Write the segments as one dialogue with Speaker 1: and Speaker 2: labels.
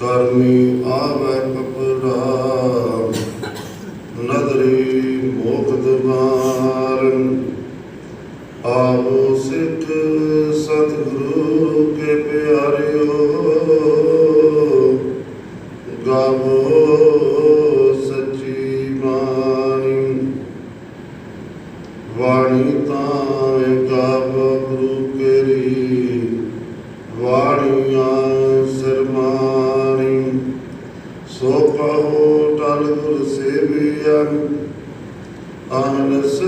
Speaker 1: ਕਰਮੀ ਆਵੈ ਕਪੜਾ ਨਦਰੀ ਮੋਖਦ ਮਾਰਨ ਆਵੋ ਸਿੱਖ ਸਤਿਗੁਰੂ ਕੇ ਪਿਆਰਿਓ, ਗਾਵੋ ਸੱਚੀ ਬਾਣੀ। ਵਾਣੀ ਤਾਂ ਗਾ ਆਨਸ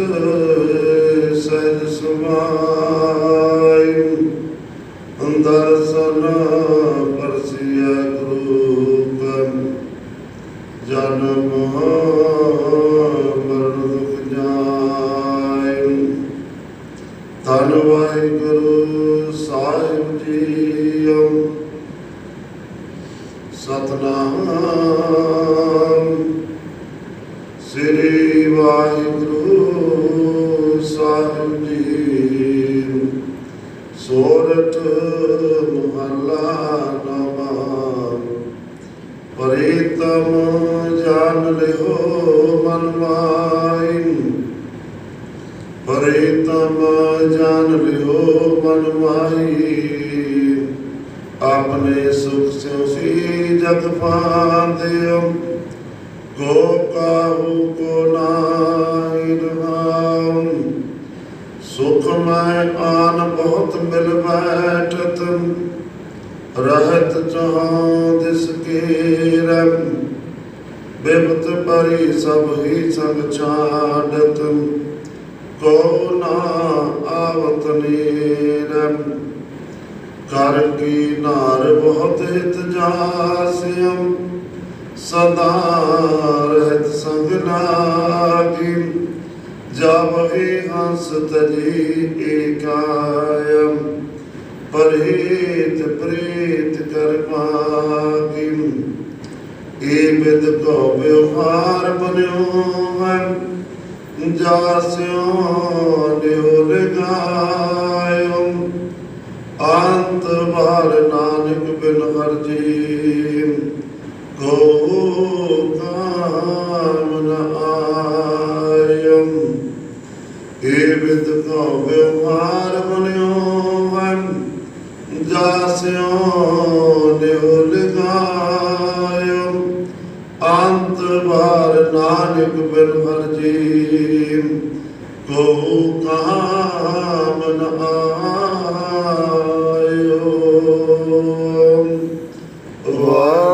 Speaker 1: ਸਹਿਜ ਸਮਾਈ ਅੰਦਰ ਸਨ ਪਰਸਿਆ ਗੁਰੂ ਕਮ ਜਨਮ ਮਰਨ ਦੁਖ ਜਾਇ ਧੰਨ ਵਾਹਿਗੁਰੂ ਸਾਹਿਬ ਜੀਓ ਸਤਨਾਮ ਸ੍ਰੀ ਵਾਹਿਗੁਰੂ ਸਾਹਿਬ ਜੀ ਸੋਰਠ ਮਹਲਾ ਨਵਾਂ ਪਰਿਤਮ ਜਾਣ ਲਿਓ ਮਨ ਮਾਈ। ਪਰਿਤਮ ਜਾਣ ਲਿਓ ਮਨ ਮਾਈ। ਆਪਣੇ ਸੁਖ ਸਿਉ ਸੀ ਜਗ ਪਾਂਦਿਓ ਕੋ ਕਾਹੂ ਕੋ ਨਾਇ ਰਹਾਉ ਸੁਖ ਮੈਂ ਆਨ ਬਹੁਤ ਮਿਲ ਬੈਠਤ, ਰਹਤ ਜਹਾਂ ਦਿਸ ਕੇ ਰਮ ਬਿਪਤ ਪਰੀ ਸਭ ਹੀ ਸੰਗ ਛਾੜਤ ਕੋ ਨਾ ਆਵਤ ਨੀਰਮ। ਕਰ ਕੀ ਨਾਰ ਬਹੁਤ ਹਿਤ ਸਦਾ ਰਹਿਤ ਸੰਗ ਲਾਗੀ ਜਾਵਹੀ ਹੰਸ ਤਜੀ ਏਕਾਯਮ ਪਰਹਿਤ ਪ੍ਰੀਤ ਕਰ ਪਾਗੀ ਏ ਬਿਦ ਕੋ ਵਿਵਹਾਰ ਬਨਿਓ ਹੈ ਜਾਸਿਓ ਲਿਓ ਲਗਾਇਓ ਅੰਤ ਬਾਰ ਨਾਨਕ ਬਿਨ ਹਰ ਬਿਨ ਹਰ ਜੀ ਕੋ ਕਾਮ ਨ